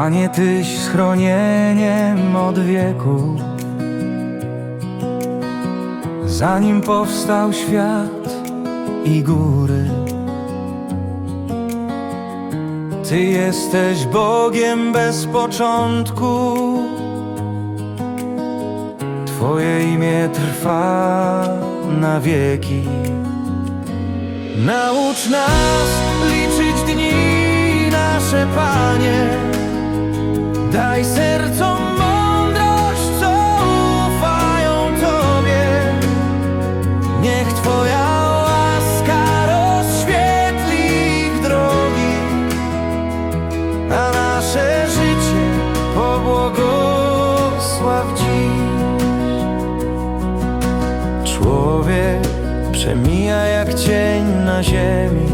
Panie, Tyś schronieniem od wieku. Zanim powstał świat i góry, Ty jesteś Bogiem bez początku. Twoje imię trwa na wieki. Naucz nas liczyć dni nasze, Panie. Przemija jak cień na ziemi.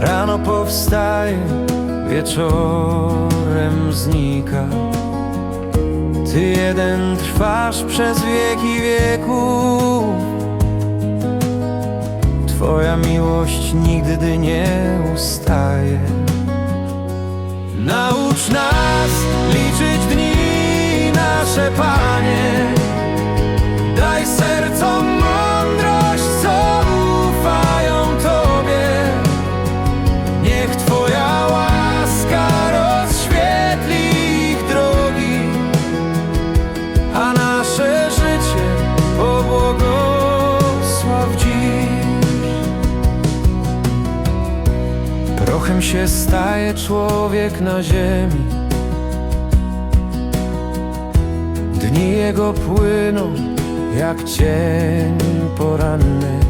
Rano powstaje, wieczorem znika. Ty jeden trwasz przez wieki wieków. Twoja miłość nigdy nie ustaje. Naucz nas liczyć dni nasze, Panie. Prochem się staje człowiek na ziemi. Dni jego płyną jak cień poranny.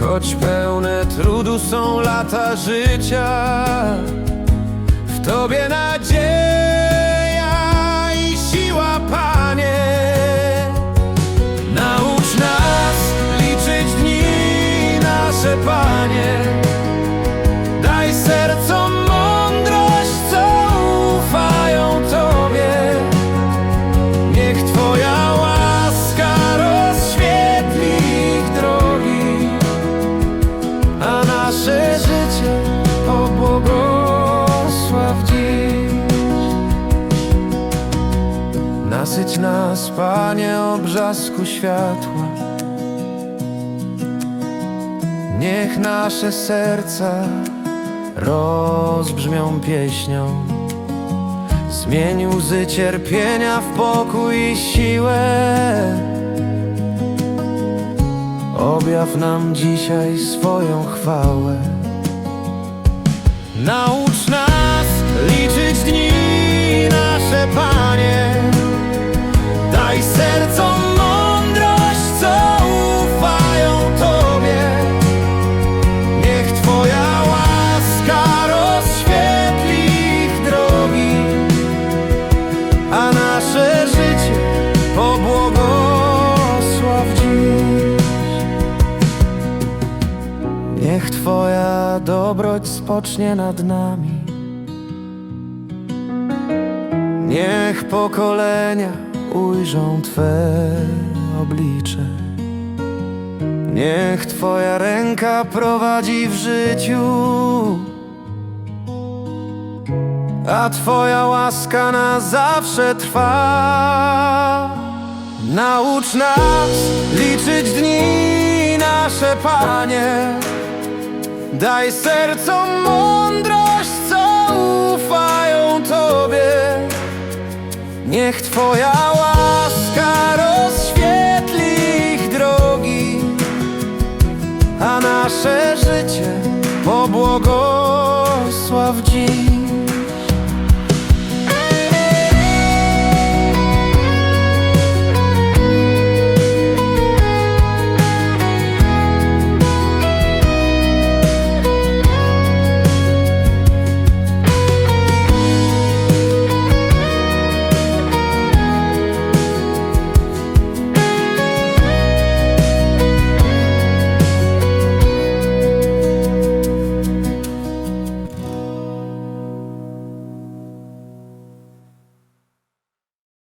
Choć pełne trudu są lata życia, w Tobie nadzieja nas, Panie, o brzasku światła. Niech nasze serca rozbrzmią pieśnią. Zmień łzy cierpienia w pokój i siłę. Objaw nam dzisiaj swoją chwałę. Naucz nas liczyć Daj sercom mądrość, co ufają Tobie. Niech Twoja łaska rozświetli ich drogi, a nasze życie pobłogosław dziś. Niech Twoja dobroć spocznie nad nami. Niech pokolenia ujrzą Twe oblicze. Niech Twoja ręka prowadzi w życiu, a Twoja łaska na zawsze trwa. Naucz nas liczyć dni nasze, Panie. Daj sercom Niech Twoja łaska rozświetli ich drogi, a nasze życie pobłogosław dziś.